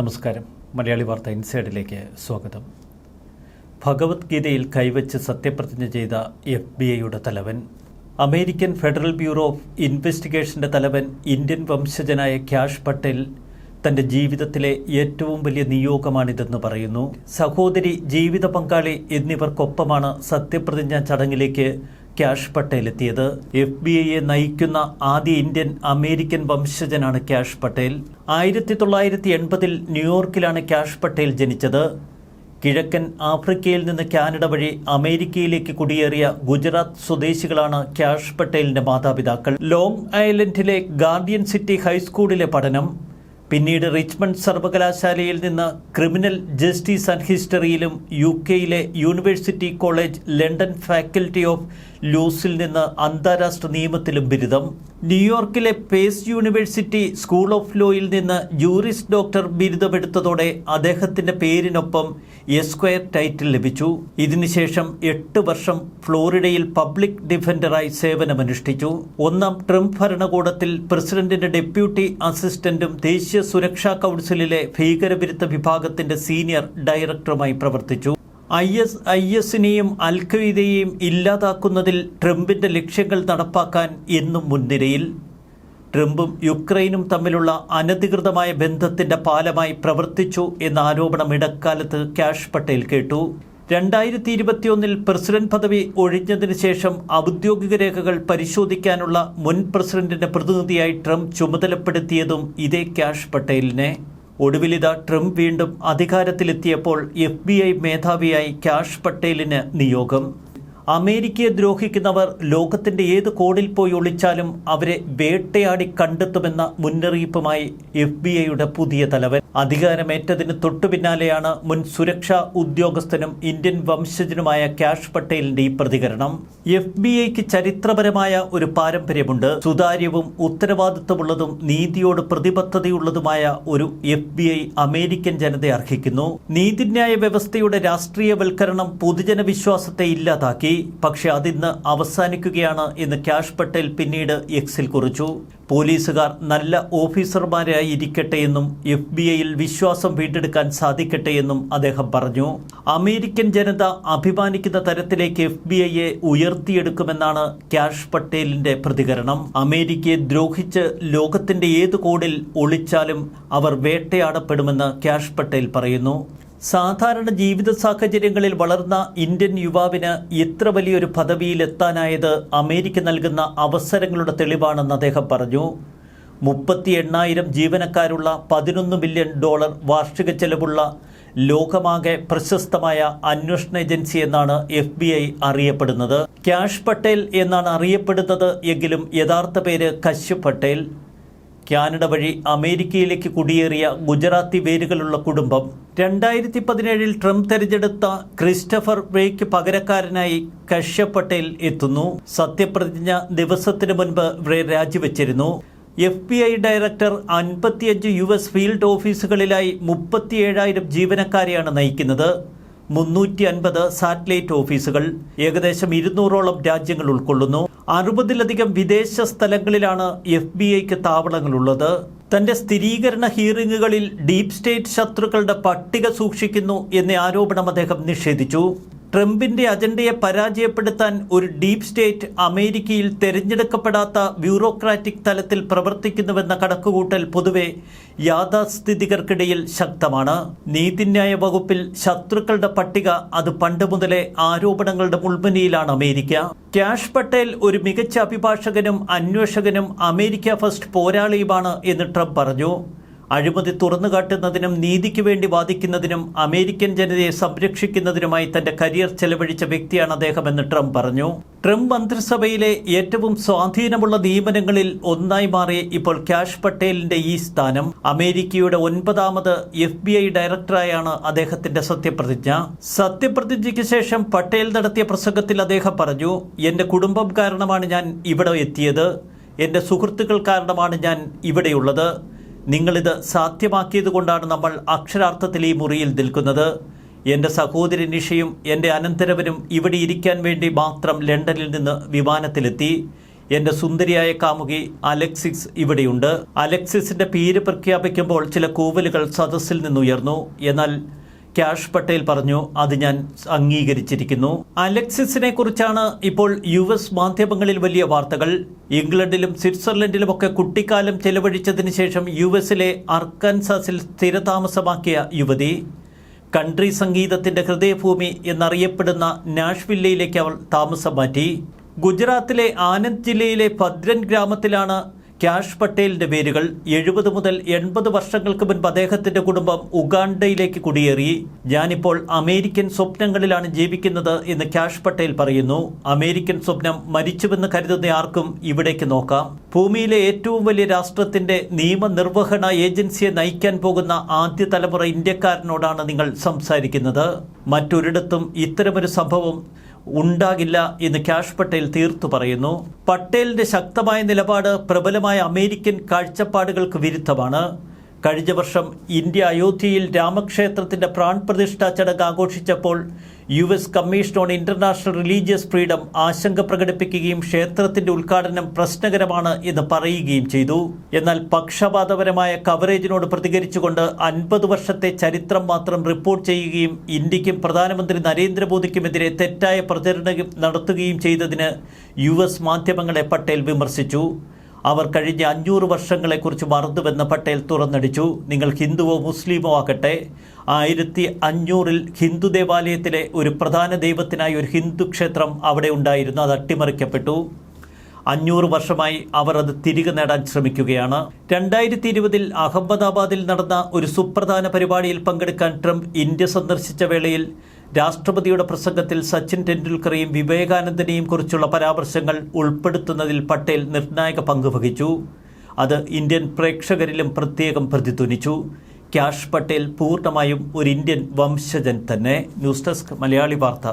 നമസ്കാരം. മലയാളി വാർത്ത ഇൻസൈഡിലേക്ക് സ്വാഗതം. ഭഗവത്ഗീതയിൽ കൈവച്ച് സത്യപ്രതിജ്ഞ ചെയ്ത എഫ് ബി ഐയുടെ തലവൻ അമേരിക്കൻ ഫെഡറൽ ബ്യൂറോ ഓഫ് ഇൻവെസ്റ്റിഗേഷന്റെ തലവൻ ഇന്ത്യൻ വംശജനായ ക്യാഷ് പട്ടേൽ തന്റെ ജീവിതത്തിലെ ഏറ്റവും വലിയ നിയോഗമാണിതെന്ന് പറയുന്നു. സഹോദരി ജീവിത പങ്കാളി എന്നിവർക്കൊപ്പമാണ് സത്യപ്രതിജ്ഞാ ചടങ്ങിലേക്ക് ക്യാഷ് പട്ടേൽ എത്തിയത് എഫ് ബി ഐയെ നയിക്കുന്ന ആദ്യ ഇന്ത്യൻ അമേരിക്കൻ വംശജനാണ് ക്യാഷ് പട്ടേൽ. ആയിരത്തി തൊള്ളായിരത്തി എൺപതിൽ ന്യൂയോർക്കിലാണ് ക്യാഷ് പട്ടേൽ ജനിച്ചത്. കിഴക്കൻ ആഫ്രിക്കയിൽ നിന്ന് കാനഡ വഴി അമേരിക്കയിലേക്ക് കുടിയേറിയ ഗുജറാത്ത് സ്വദേശികളാണ് ക്യാഷ് പട്ടേലിന്റെ മാതാപിതാക്കൾ. ലോങ് ഐലൻഡിലെ ഗാർഡിയൻ സിറ്റി ഹൈസ്കൂളിലെ പഠനം പിന്നീട് റിച്ച്മണ്ട് സർവകലാശാലയിൽ നിന്ന് ക്രിമിനൽ ജസ്റ്റിസ് ആൻഡ് ഹിസ്റ്ററിയിലും യു കെയിലെ university college London faculty of ലൂസിൽ നിന്ന് അന്താരാഷ്ട്ര നിയമത്തിലും ബിരുദം. ന്യൂയോർക്കിലെ പേസ് യൂണിവേഴ്സിറ്റി സ്കൂൾ ഓഫ് ലോയിൽ നിന്ന് ജൂറിസ് ഡോക്ടർ ബിരുദമെടുത്തതോടെ അദ്ദേഹത്തിന്റെ പേരിനൊപ്പം എസ്ക്വയർ ടൈറ്റിൽ ലഭിച്ചു. ഇതിനുശേഷം എട്ട് വർഷം ഫ്ലോറിഡയിൽ പബ്ലിക് ഡിഫൻഡറായി സേവനമനുഷ്ഠിച്ചു. ഒന്നാം ട്രംപ് ഭരണകൂടത്തിൽ പ്രസിഡന്റിന്റെ ഡെപ്യൂട്ടി അസിസ്റ്റന്റും ദേശീയ സുരക്ഷാ കൗൺസിലിലെ ഭീകരവിരുദ്ധ വിഭാഗത്തിന്റെ സീനിയർ ഡയറക്ടറുമായി പ്രവർത്തിച്ചു. ഐ എസ് ഐ എസിനെയും അൽഖയ്ദയെയും ഇല്ലാതാക്കുന്നതിൽ ട്രംപിന്റെ ലക്ഷ്യങ്ങൾ നടപ്പാക്കാൻ എന്നും മുൻനിരയിൽ. ട്രംപും യുക്രൈനും തമ്മിലുള്ള അനധികൃതമായ ബന്ധത്തിന്റെ പാലമായി പ്രവർത്തിച്ചു എന്ന ആരോപണം ഇടക്കാലത്ത് ക്യാഷ് പട്ടേൽ കേട്ടു. രണ്ടായിരത്തി ഇരുപത്തിയൊന്നിൽ പ്രസിഡന്റ് പദവി ഒഴിഞ്ഞതിനു ശേഷം ഔദ്യോഗിക രേഖകൾ പരിശോധിക്കാനുള്ള മുൻ പ്രസിഡന്റിന്റെ പ്രതിനിധിയായി ട്രംപ് ചുമതലപ്പെടുത്തിയതും ഇതേ ക്യാഷ് പട്ടേലിനെ. ഒടുവിലിത ട്രംപ് വീണ്ടും അധികാരത്തിലെത്തിയപ്പോൾ എഫ് ബി ഐ മേധാവിയായി ക്യാഷ് പട്ടേലിന് നിയോഗം. അമേരിക്കയെ ദ്രോഹിക്കുന്നവർ ലോകത്തിന്റെ ഏത് കോണിൽ പോയി ഒളിച്ചാലും അവരെ വേട്ടയാടി കണ്ടെത്തുമെന്ന മുന്നറിയിപ്പുമായി എഫ് ബി ഐയുടെ പുതിയ തലവൻ. അധികാരമേറ്റതിന് തൊട്ടു പിന്നാലെയാണ് മുൻ സുരക്ഷാ ഉദ്യോഗസ്ഥനും ഇന്ത്യൻ വംശജനുമായ കാഷ് പട്ടേലിന്റെ ഈ പ്രതികരണം. എഫ് ബി ഐക്ക് ചരിത്രപരമായ ഒരു പാരമ്പര്യമുണ്ട്. സുതാര്യവും ഉത്തരവാദിത്വമുള്ളതും നീതിയോട് പ്രതിബദ്ധതയുള്ളതുമായ ഒരു എഫ് ബി ഐ അമേരിക്കൻ ജനത അർഹിക്കുന്നു. നീതിന്യായ വ്യവസ്ഥയുടെ രാഷ്ട്രീയവൽക്കരണം പൊതുജന വിശ്വാസത്തെ ഇല്ലാതാക്കി. പക്ഷെ അതിന്ന് അവസാനിക്കുകയാണ് എന്ന് ക്യാഷ് പട്ടേൽ പിന്നീട് എക്സിൽ കുറിച്ചു. പോലീസുകാർ നല്ല ഓഫീസർമാരായി ഇരിക്കട്ടെ എന്നും എഫ് ബി ഐയിൽ വിശ്വാസം വീണ്ടെടുക്കാൻ സാധിക്കട്ടെ എന്നും അദ്ദേഹം പറഞ്ഞു. അമേരിക്കൻ ജനത അഭിമാനിക്കുന്ന തരത്തിലേക്ക് എഫ് ബി ഐയെ ഉയർത്തിയെടുക്കുമെന്നാണ് ക്യാഷ് പട്ടേലിന്റെ പ്രതികരണം. അമേരിക്കയെ ദ്രോഹിച്ച് ലോകത്തിന്റെ ഏത് കോണിൽ ഒളിച്ചാലും അവർ വേട്ടയാടപ്പെടുമെന്ന് ക്യാഷ് പട്ടേൽ പറയുന്നു. സാധാരണ ജീവിത സാഹചര്യങ്ങളിൽ വളർന്ന ഇന്ത്യൻ യുവാവിന് ഇത്ര വലിയൊരു പദവിയിലെത്താനായത് അമേരിക്ക നൽകുന്ന അവസരങ്ങളുടെ തെളിവാണെന്ന് അദ്ദേഹം പറഞ്ഞു. മുപ്പത്തി എണ്ണായിരം ജീവനക്കാരുള്ള പതിനൊന്ന് ബില്യൺ ഡോളർ വാർഷിക ചെലവുള്ള ലോകമാകെ പ്രശസ്തമായ അന്വേഷണ ഏജൻസി എന്നാണ് എഫ് ബി ഐ അറിയപ്പെടുന്നത്. ക്യാഷ് പട്ടേൽ എന്നാണ് അറിയപ്പെടുന്നത് എങ്കിലും യഥാർത്ഥ പേര് കശ്യപ് പട്ടേൽ. കാനഡ വഴി അമേരിക്കയിലേക്ക് കുടിയേറിയ ഗുജറാത്തി വേരുകളുള്ള കുടുംബം രണ്ടായിരത്തി പതിനേഴിൽ ട്രംപ് തെരഞ്ഞെടുത്ത ക്രിസ്റ്റഫർ വേക്ക് പകരക്കാരനായി കശ്യപ് പട്ടേൽ എത്തുന്നു. സത്യപ്രതിജ്ഞ ദിവസത്തിന് മുൻപ് വേ രാജിവെച്ചിരുന്നു. എഫ് ബി ഐ ഡയറക്ടർ അൻപത്തിയഞ്ച് യു എസ് ഫീൽഡ് ഓഫീസുകളിലായി മുപ്പത്തിയേഴായിരം ജീവനക്കാരെയാണ് നയിക്കുന്നത്. മുന്നൂറ്റി അൻപത് സാറ്റലൈറ്റ് ഓഫീസുകൾ. ഏകദേശം ഇരുന്നൂറോളം രാജ്യങ്ങൾ ഉൾക്കൊള്ളുന്നു. അറുപതിലധികം വിദേശ സ്ഥലങ്ങളിലാണ് എഫ് ബി ഐക്ക് താവളങ്ങളുള്ളത്. തന്റെ സ്ഥിരീകരണ ഹിയറിങ്ങുകളിൽ ഡീപ് സ്റ്റേറ്റ് ശത്രുക്കളുടെ പട്ടിക സൂക്ഷിക്കുന്നു എന്ന ആരോപണം അദ്ദേഹം നിഷേധിച്ചു. ട്രംപിന്റെ അജണ്ടയെ പരാജയപ്പെടുത്താൻ ഒരു ഡീപ് സ്റ്റേറ്റ് അമേരിക്കയിൽ തെരഞ്ഞെടുക്കപ്പെടാത്ത ബ്യൂറോക്രാറ്റിക് തലത്തിൽ പ്രവർത്തിക്കുന്നുവെന്ന കണക്കുകൂട്ടൽ പൊതുവെ യാഥാസ്ഥിതികർക്കിടയിൽ ശക്തമാണ്. നീതിന്യായ വകുപ്പിൽ ശത്രുക്കളുടെ പട്ടിക അത് പണ്ട് മുതലേ ആരോപണങ്ങളുടെ മുൾമുനയിലാണ് അമേരിക്ക. ക്യാഷ് പട്ടേൽ ഒരു മികച്ച അഭിഭാഷകനും അന്വേഷകനും അമേരിക്ക ഫസ്റ്റ് പോരാളിയുമാണ് എന്ന് ട്രംപ് പറഞ്ഞു. അഴിമതി തുറന്നുകാട്ടുന്നതിനും നീതിക്ക് വേണ്ടി വാദിക്കുന്നതിനും അമേരിക്കൻ ജനതയെ സംരക്ഷിക്കുന്നതിനുമായി തന്റെ കരിയർ ചെലവഴിച്ച വ്യക്തിയാണ് അദ്ദേഹമെന്ന് ട്രംപ് പറഞ്ഞു. ട്രംപ് മന്ത്രിസഭയിലെ ഏറ്റവും സ്വാധീനമുള്ള നിയമനങ്ങളിൽ ഒന്നായി മാറി ഇപ്പോൾ ക്യാഷ് പട്ടേലിന്റെ ഈ സ്ഥാനം. അമേരിക്കയുടെ ഒൻപതാമത് എഫ് ബി ഐ ഡയറക്ടറായാണ് അദ്ദേഹത്തിന്റെ സത്യപ്രതിജ്ഞ. സത്യപ്രതിജ്ഞയ്ക്ക് ശേഷം പട്ടേൽ നടത്തിയ പ്രസംഗത്തിൽ അദ്ദേഹം പറഞ്ഞു എന്റെ കുടുംബം കാരണമാണ് ഞാൻ ഇവിടെ എത്തിയത്. എന്റെ സുഹൃത്തുക്കൾ കാരണമാണ് ഞാൻ ഇവിടെയുള്ളത്. നിങ്ങളിത് സാധ്യമാക്കിയത് കൊണ്ടാണ് നമ്മൾ അക്ഷരാർത്ഥത്തിൽ ഈ മുറിയിൽ നിൽക്കുന്നത്. എന്റെ സഹോദരി നിഷയും എന്റെ അനന്തരവനും ഇവിടെ ഇരിക്കാൻ വേണ്ടി മാത്രം ലണ്ടനിൽ നിന്ന് വിമാനത്തിലെത്തി. എന്റെ സുന്ദരിയായ കാമുകി അലക്സിസ് ഇവിടെയുണ്ട്. അലക്സിസിന്റെ പേര് പ്രഖ്യാപിക്കുമ്പോൾ ചില കൂവലുകൾ സദസ്സിൽ നിന്നുയർന്നു. എന്നാൽ ക്യാഷ് പട്ടേൽ പറഞ്ഞു അത് ഞാൻ അംഗീകരിച്ചിരിക്കുന്നു. അലക്സിസിനെ കുറിച്ചാണ് ഇപ്പോൾ യു എസ് മാധ്യമങ്ങളിൽ വലിയ വാർത്തകൾ. ഇംഗ്ലണ്ടിലും സ്വിറ്റ്സർലൻഡിലും ഒക്കെ കുട്ടിക്കാലം ചെലവഴിച്ചതിന് ശേഷം യു എസിലെ അർക്കൻസാസിൽ സ്ഥിരതാമസമാക്കിയ യുവതി. കൺട്രി സംഗീതത്തിന്റെ ഹൃദയഭൂമി എന്നറിയപ്പെടുന്ന നാഷ്വില്ലയിലേക്ക് അവൾ താമസം മാറ്റി. ഗുജറാത്തിലെ ആനന്ദ് ജില്ലയിലെ ഭദ്രൻ ഗ്രാമത്തിലാണ് ക്യാഷ് പട്ടേലിന്റെ പേരുകൾ എഴുപത് മുതൽ എൺപത് വർഷങ്ങൾക്ക് മുൻപ് അദ്ദേഹത്തിന്റെ കുടുംബം ഉഗാണ്ടയിലേക്ക് കുടിയേറി. ഞാനിപ്പോൾ അമേരിക്കൻ സ്വപ്നങ്ങളിലാണ് ജീവിക്കുന്നത് എന്ന് ക്യാഷ് പട്ടേൽ പറയുന്നു. അമേരിക്കൻ സ്വപ്നം മരിച്ചുവെന്ന് കരുതുന്ന ആർക്കും ഇവിടേക്ക് നോക്കാം. ഭൂമിയിലെ ഏറ്റവും വലിയ രാഷ്ട്രത്തിന്റെ നിയമനിർവഹണ ഏജൻസിയെ നയിക്കാൻ പോകുന്ന ആദ്യ തലമുറ ഇന്ത്യക്കാരനോടാണ് നിങ്ങൾ സംസാരിക്കുന്നത്. മറ്റൊരിടത്തും ഇത്തരമൊരു സംഭവം ഉണ്ടാകില്ല എന്ന് ക്യാഷ് പട്ടേൽ തീർത്തു പറയുന്നു. പട്ടേലിന്റെ ശക്തമായ നിലപാട് പ്രബലമായ അമേരിക്കൻ കാഴ്ചപ്പാടുകൾക്ക് വിരുദ്ധമാണ്. കഴിഞ്ഞ വർഷം ഇന്ത്യ അയോധ്യയിൽ രാമക്ഷേത്രത്തിന്റെ പ്രാൺപ്രതിഷ്ഠാ ചടങ്ങ് ആഘോഷിച്ചപ്പോൾ U S Commission on International Religious Freedom ആശങ്ക പ്രകടിപ്പിക്കുകയും ക്ഷേത്രത്തിന്റെ ഉദ്ഘാടനം പ്രശ്നകരമാണ് എന്ന് പറയുകയും ചെയ്തു. എന്നാൽ പക്ഷപാതപരമായ കവറേജിനോട് പ്രതികരിച്ചുകൊണ്ട് അൻപത് വർഷത്തെ ചരിത്രം മാത്രം റിപ്പോർട്ട് ചെയ്യുകയും ഇന്ത്യക്കും പ്രധാനമന്ത്രി നരേന്ദ്രമോദിക്കുമെതിരെ തെറ്റായ പ്രചരണം നടത്തുകയും ചെയ്തതിന് യു എസ് മാധ്യമങ്ങളെ പട്ടേൽ വിമർശിച്ചു. അവർ കഴിഞ്ഞ അഞ്ഞൂറ് വർഷങ്ങളെക്കുറിച്ച് മറന്നുവെന്ന് പട്ടേൽ തുറന്നടിച്ചു. നിങ്ങൾ ഹിന്ദുവോ മുസ്ലിമോ ആകട്ടെ. ആയിരത്തി അഞ്ഞൂറിൽ ഹിന്ദു ദേവാലയത്തിലെ ഒരു പ്രധാന ദൈവത്തിനായി ഒരു ഹിന്ദു ക്ഷേത്രം അവിടെ ഉണ്ടായിരുന്നു. അത് അട്ടിമറിക്കപ്പെട്ടു. അഞ്ഞൂറ് വർഷമായി അവർ അത് തിരികെ നേടാൻ ശ്രമിക്കുകയാണ്. രണ്ടായിരത്തി ഇരുപതിൽ അഹമ്മദാബാദിൽ നടന്ന ഒരു സുപ്രധാന പരിപാടിയിൽ പങ്കെടുക്കാൻ ട്രംപ് ഇന്ത്യ സന്ദർശിച്ച വേളയിൽ രാഷ്ട്രപതിയുടെ പ്രസംഗത്തിൽ സച്ചിൻ ടെണ്ടുൽക്കറെയും വിവേകാനന്ദനെയും കുറിച്ചുള്ള പരാമർശങ്ങൾ ഉൾപ്പെടുത്തുന്നതിൽ പട്ടേൽ നിർണായക പങ്ക് വഹിച്ചു. അത് ഇന്ത്യൻ പ്രേക്ഷകരിലും പ്രത്യേകം പ്രതിധ്വനിച്ചു. ക്യാഷ് പട്ടേൽ പൂർണമായും ഒരു ഇന്ത്യൻ വംശജൻ തന്നെ. ന്യൂസ് ഡെസ്ക് മലയാളി വാർത്ത